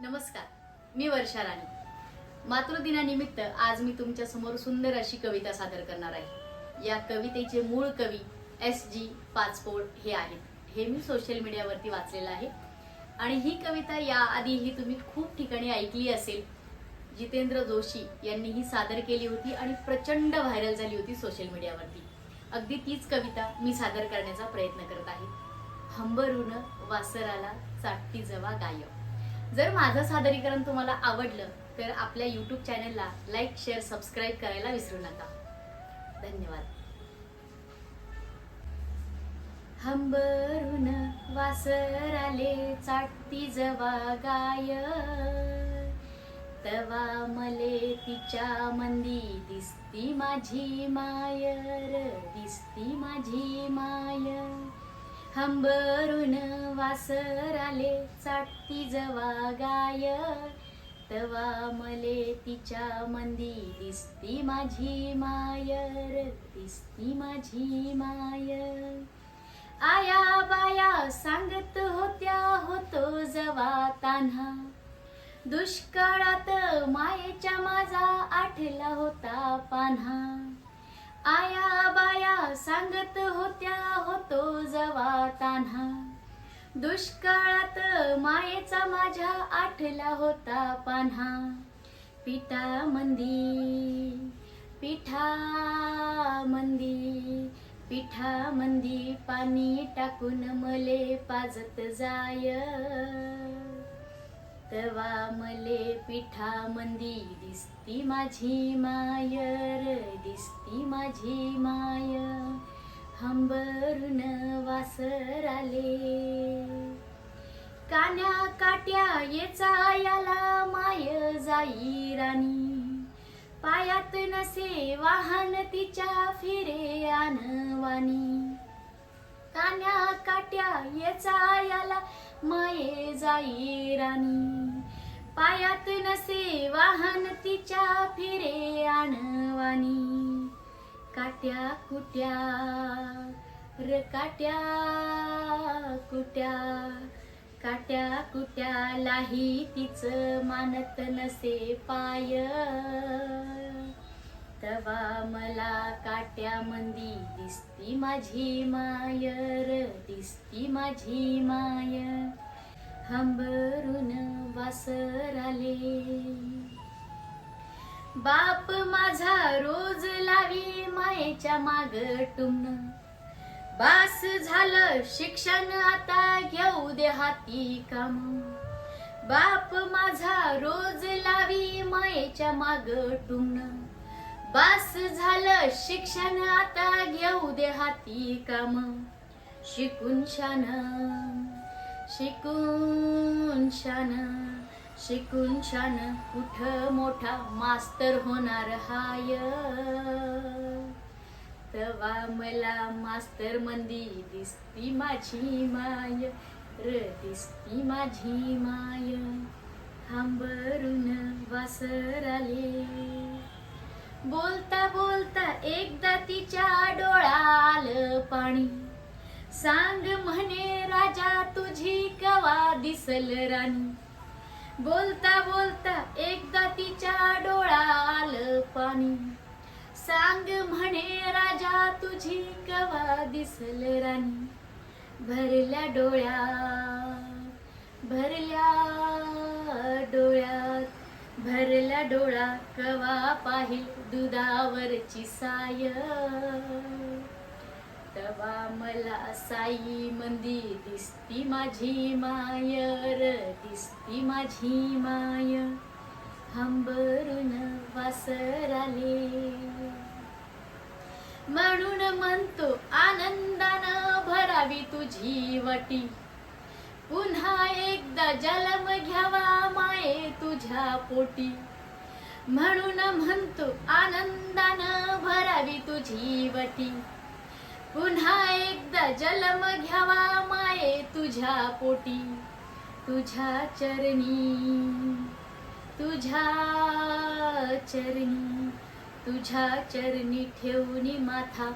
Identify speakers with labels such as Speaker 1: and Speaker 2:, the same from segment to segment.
Speaker 1: नमस्कार मी वर्षा राणी. मातृदिनानिमित्त आज मी तुमच्यासमोर सुंदर अशी कविता सादर करणार आहे. या कवितेचे मूळ कवी एस जी पाचपोळ हे आहेत. हे मी सोशल मीडियावरती वाचलेलं आहे. आणि ही कविता याआधीही तुम्ही खूप ठिकाणी ऐकली असेल. जितेंद्र जोशी यांनी ही सादर केली होती आणि प्रचंड व्हायरल झाली होती सोशल मीडियावरती अगदी तीच कविता मी सादर करण्याचा प्रयत्न करत आहे. हंबरून वासराला चाटती जवा गायब. जर माझं सादरीकरण तुम्हाला आवडलं तर आपल्या यूट्यूब चॅनलला लाईक शेअर सबस्क्राईब करायला विसरू नका. धन्यवाद. हंबरून वासराले चाटती जवा गाय तवा मले तिच्या मंदी दिसती माझी मायर दिसती माझी माय हंबरून वासराले चाटती जवा गाय. तवा मले तिच्या मंदी दिसती माझी मायर दिसती माझी मायर. आया बाया सांगत होत्या होतो जवा तान्हा. दुष्काळात मायेच्या माझा आठला होता पान्हा. आया सांगत होत्या होतो जवा तान्हा. दुष्काळात मायेचा माझ्या आठला होता पान्हा. पिठा मंदी पिठा मंदी पिठा मंदी पाणी टाकून मले पाजत जाय. तवा मले पिठा मंदी दिसती माझी मायर दिसती माझी माय हंबरून वासर आले. कान्या काट्या येचा याला माय जाई राणी. पायात नसे वाहन तिच्या फिरे आणवानी. कान्या काट्या येचा याला माये जाई राणी. पायात नसे वाहन तिच्या फिरे आणवानी. काट्या कुट्या र काट्या कुट्या काट्या कुट्यालाही तिच मानत नसे पाय. तवा मला काट्या मंदी दिसती माझी मायर दिसती माझी माय हंबरून वासराले बाप माझा रोज लावी मायेच्या माग टुमन बास झालं शिक्षण आता घेऊ दे हाती काम. बाप माझा रोज लावी मायेच्या माग टुमन बास झालं शिक्षण आता घेऊ दे हाती काम. शिकून शान शिकून शान शिकून शान कुठ मोठा मास्तर होणार हाय? तवा मला मास्तर मंदी दिसती माझी माय र दिसती माझी माय. हांबरून वासर आले. बोलता बोलता एकदा तिच्या डोळाल पाणी सांग म्हणे राजा तुझी कवा दिसल राणी बोलता बोलता एकदा तिच्या डोळा आलं पाणी. सांग म्हणे राजा तुझी कवा दिसल राणी भरल्या डोळ्या भरल्या डोळ्यात भरल्या डोळा कवा पाहिल दुधावरची साय? मला साई मंदी दिसती माझी मायर दिसती माझी माय. हंबरून वासराले म्हणून म्हणतो आनंदानं भरावी तुझी वटी. पुन्हा एकदा जलम घ्यावा माये तुझ्या पोटी. म्हणून म्हणतो आनंदानं भरावी तुझी वटी. पुन्हा एकदा जलम घ्यावा माये तुझ्या पोटी तुझ्या चरणी तुझ्या चरणी तुझ्या चरणी ठेवणी माथा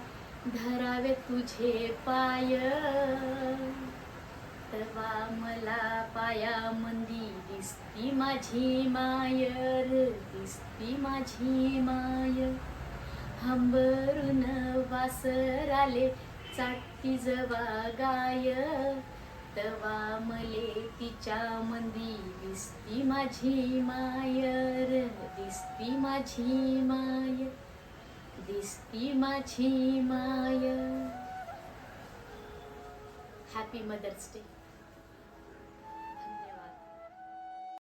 Speaker 1: धरावे तुझे पाय. तवा मला पाया मंदी दिसती माझी मायर दिसती माझी माय हंबरून वासर आले चाटती जवा गाय. तवा मले तिच्या मंदी दिसती माझी मायर दिसती माझी माय दिसती माझी माय. Happy mother's day